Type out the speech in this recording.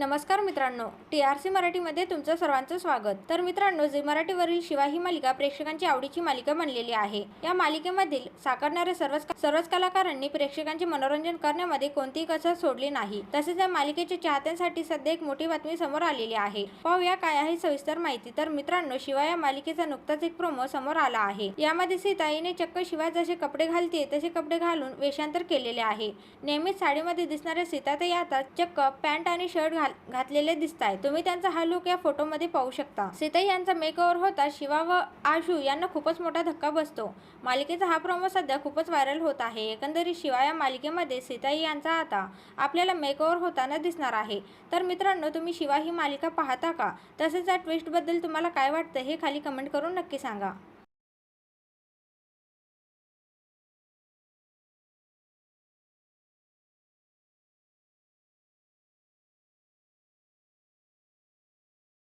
नमस्कार मित्रांनो T R C मराठीमध्ये तुमचं सर्वांचं स्वागत. तर मित्रांनो झी मराठीवरील शिवा ही मालिका प्रेक्षकांची आवडीची मालिका बनलेली आहे. या मालिकेमधील साकारणाऱ्या सर्वच सर्वच कलाकारांनी प्रेक्षकांचे मनोरंजन करण्यामध्ये कोणतीही कसर सोडली नाही. तसेच या मालिकेच्या चाहत्यांसाठी सध्या एक मोठी बातमी समोर आलेली आहे. पाहूया काय आहे सविस्तर माहिती. तर मित्रांनो शिवा या मालिकेचा नुकताच एक प्रोमो समोर आला आहे. यामध्ये सीता हिने चक्क शिवा जसे कपडे घालते तसे कपडे घालून वेषांतर केलेले आहे. नेहमीच साडीमध्ये दिसणाऱ्या सीता ते आता चक्क पॅन्ट आणि शर्ट घाल घातलेले दिसत आहे तुम्ही त्यांचा हा लुक या फोटोमध्ये पाहू शकता. सीता यांचा मेकओव्हर होता शिवा व आशू यांना खूपच मोठा धक्का बसतो. मालिकेचा हा प्रोमो सध्या खूपच व्हायरल होत आहे. एकंदरीत शिवा या मालिकेमध्ये सीताई यांचा आता आपल्याला मेकओव्हर होताना दिसणार आहे. तर मित्रांनो तुम्ही शिवा ही मालिका पाहता का? तसेच या ट्विस्टबद्दल तुम्हाला काय वाटतं हे खाली कमेंट करून नक्की सांगा.